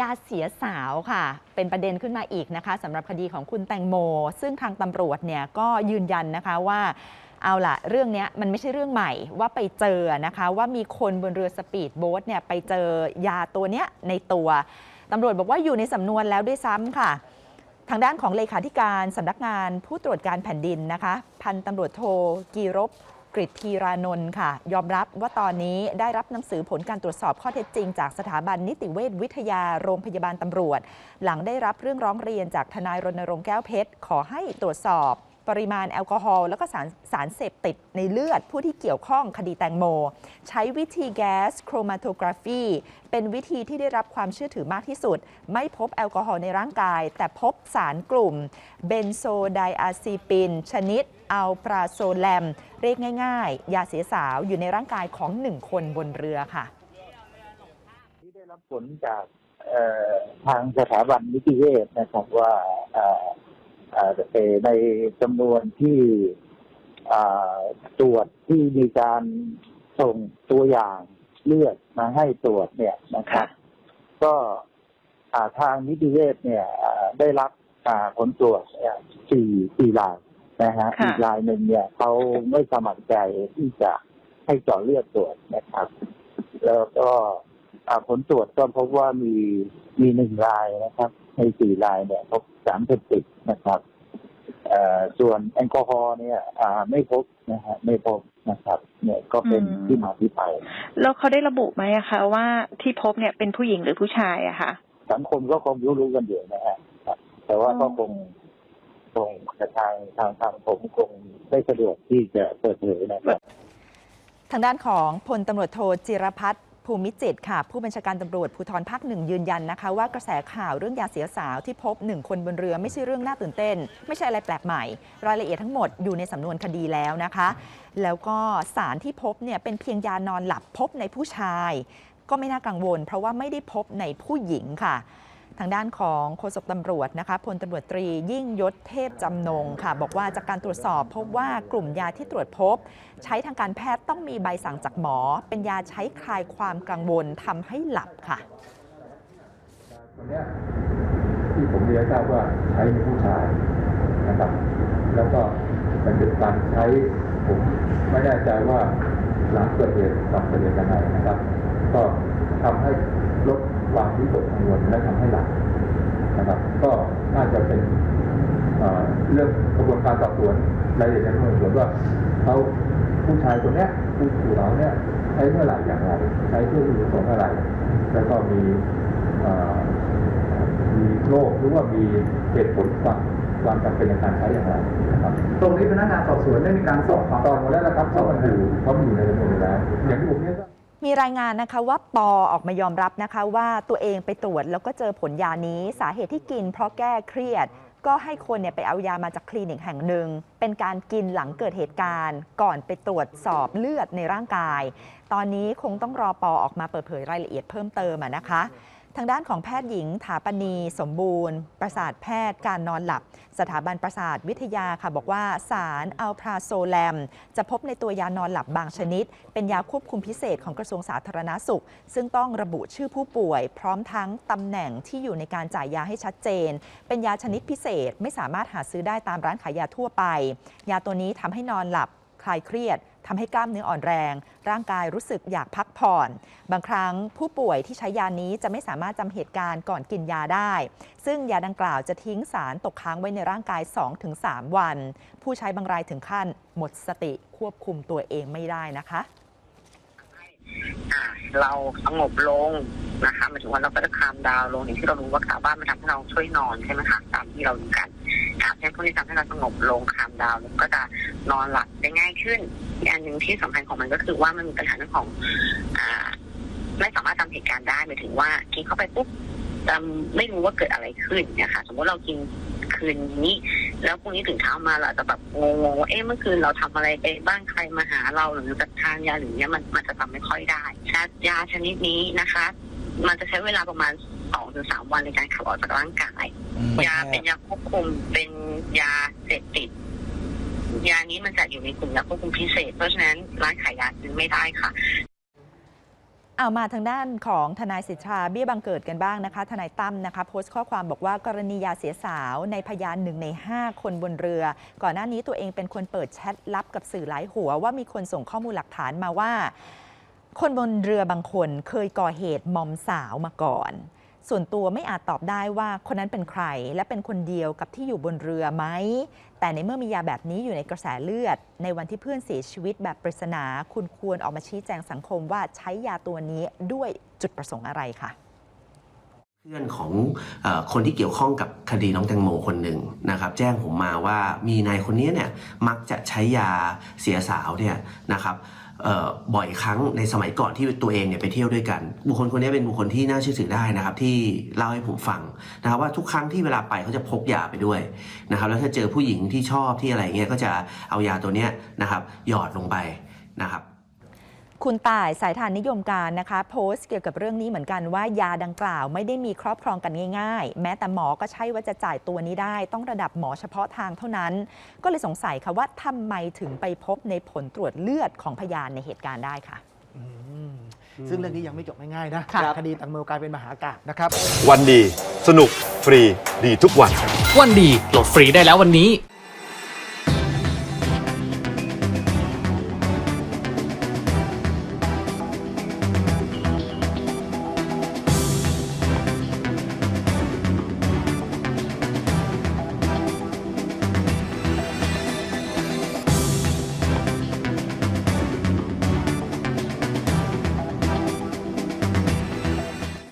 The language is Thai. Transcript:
ยาเสียสาวค่ะ เป็นประเด็นขึ้นมาอีกนะคะสำหรับคดีของคุณแตงโม ซึ่งทางตำรวจเนี่ยก็ยืนยันนะคะว่าเอาล่ะเรื่องนี้มันไม่ใช่เรื่องใหม่ว่าไปเจอนะคะ ว่ามีคนบนเรือสปีดโบ๊ทเนี่ยไปเจอยาตัวเนี้ยในตัวตำรวจบอกว่าอยู่ในสำนวนแล้วด้วยซ้ำค่ะ ทางด้านของเลขาธิการสำนักงานผู้ตรวจการแผ่นดินนะคะ พันตำรวจโทกีรบ กริตทีรานนท์ค่ะ ยอมรับว่าตอนนี้ได้รับหนังสือผลการตรวจสอบข้อเท็จจริง จากสถาบันนิติเวชวิทยาโรงพยาบาลตำรวจ หลังได้รับเรื่องร้องเรียนจากทนายรณรงค์แก้วเพชร ขอให้ตรวจสอบ ปริมาณแอลกอฮอล์แล้วก็สารสารเสพติดในเลือดผู้ที่เกี่ยวข้องคดีแตงโม ใช้วิธีแก๊สโครมาโทกราฟีเป็นวิธีที่ได้รับความเชื่อถือมากที่สุด ไม่พบแอลกอฮอล์ในร่างกาย แต่พบสารกลุ่มเบนโซไดอะซีปิน ชนิดอัลปราโซแลม เรียกง่าย ๆ ยาเสียสาวอยู่ในร่างกายของหนึ่งคนบนเรือค่ะ ที่ได้รับผลจากทางสถาบันนิติเวชนะครับว่า ในจำนวนที่อ่าตรวจที่มีการส่งตัวอย่างเลือดมาให้ตรวจเนี่ยนะครับ ก็อ่าทางนิติเวชเนี่ยอ่าได้รับอ่าผลตรวจเนี่ยสี่สี่รายนะฮะค่ะอีกรายหนึ่งเนี่ยเขาไม่สมัครใจที่จะให้เจาะเลือดตรวจนะครับ แล้วก็อ่า ผลตรวจก็พบว่ามีมีหนึ่งรายนะครับ ในสี่รายเนี่ยพบสารเสพติดนะครับเอ่อส่วนแอลกอฮอล์เนี่ยอ่าไม่พบนะฮะไม่พบนะครับเนี่ยก็เป็นอืมที่มาที่ไป แล้วเขาได้ระบุไหมอะคะว่าที่พบเนี่ยเป็นผู้หญิงหรือผู้ชายอะคะสังคมก็คงรู้รู้กันอยู่นะฮะครับแต่ว่าก็คงคงทางทางทางผมคงไม่สะดวกที่จะเปิดเผยนะครับ ทางด้านของพลตำรวจโทจิรพัฒน์ ภูมิจิตค่ะผู้บัญชาการตำรวจภูธรภาคหนึ่งยืนยันนะคะว่ากระแสข่าวเรื่องยาเสียสาวที่พบหนึ่งคนบนเรือไม่ใช่เรื่องน่าตื่นเต้น ไม่ใช่อะไรแปลกใหม่ รายละเอียดทั้งหมดอยู่ในสำนวนคดีแล้วนะคะ แล้วก็สารที่พบเนี่ยเป็นเพียงยานอนหลับพบในผู้ชาย ก็ไม่น่ากังวล เพราะว่าไม่ได้พบในผู้หญิงค่ะ ทางด้านของโฆษกตำรวจนะคะพลตำรวจตรียิ่งยศเทพจำนงค่ะ บอกว่าจากการตรวจสอบพบว่ากลุ่มยาที่ตรวจพบ ใช้ทางการแพทย์ต้องมีใบสั่งจากหมอ เป็นยาใช้คลายความกังวลทำให้หลับค่ะที่ผมเรียนทราบว่าใช้ในผู้ชายนะครับ แล้วก็มันเป็นการใช้ผมไม่แน่ใจว่าหลังเกิดเหตุกับเกิดเหตุยังไงนะครับ ก็ทำให้ลด ความวิตกกังวลและทำให้หลับนะครับ ก็น่าจะเป็นเรื่องกระบวนการสอบสวนรายละเอียดในสอบสวนว่าเขาผู้ชายคนเนี้ยผู้ถูกเราเนี่ยใช้เมื่อไหร่อย่างไร ใช้เพื่อประสงค์อะไร แล้วก็มีมีโรคหรือว่ามีเหตุผลความความจำเป็นในการใช้อย่างไรนะครับ ตรงนี้พนักงานสอบสวนได้มีการสอบปากตอนหมดแล้วนะครับเพราะมันอยู่เพราะมันอยู่ในสำนวนแล้วอย่างที่ผมเรียก็ มีรายงานนะคะว่าปอออกมายอมรับนะคะว่าตัวเองไปตรวจแล้วก็เจอผลยานี้สาเหตุที่กินเพราะแก้เครียด ก็ให้คนเนี่ยไปเอายามาจากคลินิกแห่งหนึ่ง เป็นการกินหลังเกิดเหตุการณ์ ก่อนไปตรวจสอบเลือดในร่างกาย ตอนนี้คงต้องรอปอออกมาเปิดเผยรายละเอียดเพิ่มเติมะนะคะ ทางด้านของแพทย์หญิง ถาปณีสมบูรณ์ ประสาทแพทย์การนอนหลับ สถาบันประสาทวิทยาค่ะบอกว่าสารอัลพราโซแลม จะพบในตัวยานอนหลับบางชนิด เป็นยาควบคุมพิเศษของกระทรวงสาธารณาสุข ซึ่งต้องระบุชื่อผู้ป่วย พร้อมทั้งตำแหน่งที่อยู่ในการจ่ายยาให้ชัดเจน เป็นยาชนิดพิเศษไม่สามารถหาซื้อได้ตามร้านขายยาทั่วไป ยาตัวนี้ทำให้นอนหลับ คลายเครียดทำให้กล้ามเนื้ออ่อนแรง ร่างกายรู้สึกอยากพักผ่อน บางครั้งผู้ป่วยที่ใช้ยานี้จะไม่สามารถจำเหตุการณ์ก่อนกินยาได้ ซึ่งยาดังกล่าวจะทิ้งสารตกค้างไว้ในร่างกาย 2-3 วัน ผู้ใช้บางรายถึงขั้น หมดสติควบคุมตัวเองไม่ได้นะคะเราสงบลงนะคะหมายถึงว่าเราก็จะคามดาวลงอย่างที่เรารู้ว่าขาบ้านมันทำให้เราช่วยนอนใช่ไหมคะตามที่เรารู้กัน เพราะฉะนั้นพวกนี้ทำให้เราสงบลงคามดาวน์ลงก็จะนอนหลับได้ง่ายขึ้นอีกอันหนึ่งที่สำคัญของมันก็คือว่ามันมีปัญหาเรื่องของอ่าไม่สามารถจำเหตุการณ์ได้หมายถึงว่ากินเข้าไปปุ๊บจำไม่รู้ว่าเกิดอะไรขึ้นนี่ยค่ะสมมติเรากินคืนนี้ แล้วพรุ่งนี้ถึงเช้ามาเราจะแบบงงๆว่าเอ๊ะเมื่อคืนเราทำอะไรไปบ้างใครมาหาเราหรือจะทานยาหรือเนี้ยมันมันจะทำไม่ค่อยได้ยาชนิดนี้นะคะ มันจะใช้เวลาประมาณ สองถึงสามวันในการขับออกจากร่างกาย ยาเป็นยาควบคุมเป็นยาเสพติด ยานี้มันจะอยู่ในกลุ่มยาควบคุมพิเศษ เพราะฉะนั้นร้านขายยาซื้อไม่ได้ค่ะเอามาทางด้านของทนายสิทธาเบี้ยบังเกิดกันบ้างนะคะ ทนายตั้มนะคะ โพสต์ข้อความบอกว่ากรณียาเสียสาวในพยานหนึ่งใน 5 คนบนเรือ ก่อนหน้านี้ตัวเองเป็นคนเปิดแชทลับกับสื่อหลายหัวว่ามีคนส่งข้อมูลหลักฐานมาว่า คนบนเรือบางคนเคยก่อเหตุมอมสาวมาก่อน ส่วนตัวไม่อาจตอบได้ว่าคนนั้นเป็นใคร และเป็นคนเดียวกับที่อยู่บนเรือไหม แต่ในเมื่อมียาแบบนี้อยู่ในกระแสเลือด ในวันที่เพื่อนเสียชีวิตแบบปริศนา คุณควรออกมาชี้แจงสังคมว่าใช้ยาตัวนี้ด้วยจุดประสงค์อะไรค่ะเพื่อนของอคนที่เกี่ยวข้องกับคดีน้องแตงโมคนหนึ่งนะครับ แจ้งผมมาว่ามีนายคนนี้เนี่ยมักจะใช้ยาเสียสาวเนี่ยนะครับ บ่อยครั้งในสมัยก่อนที่ตัวเองเนี่ยไปเที่ยวด้วยกัน บุคคลคนนี้เป็นบุคคลที่น่าเชื่อถือได้นะครับ ที่เล่าให้ผมฟังนะครับว่าทุกครั้งที่เวลาไปเขาจะพกยาไปด้วยนะครับแล้วถ้าเจอผู้หญิงที่ชอบที่อะไรเงี้ยก็จะเอายาตัวเนี้ยนะครับหยอดลงไปนะครับ คุณต่ายสายทานนิยมการนะคะ โพสต์เกี่ยวกับเรื่องนี้เหมือนกันว่ายาดังกล่าวไม่ได้มีครอบครองกันง่าย ๆ แม้แต่หมอก็ใช่ว่าจะจ่ายตัวนี้ได้ ต้องระดับหมอเฉพาะทางเท่านั้น ก็เลยสงสัยค่ะว่าทำไมถึงไปพบในผลตรวจเลือดของพยานในเหตุการณ์ได้ค่ะอืมซึ่งเรื่องนี้ยังไม่จบง่ายๆนะค่ะคดีแตังโมกลายเป็นมหากาบนะครับ วันดี สนุกฟรีดีทุกวัน วันดีโหลดฟรีได้แล้ววันนี้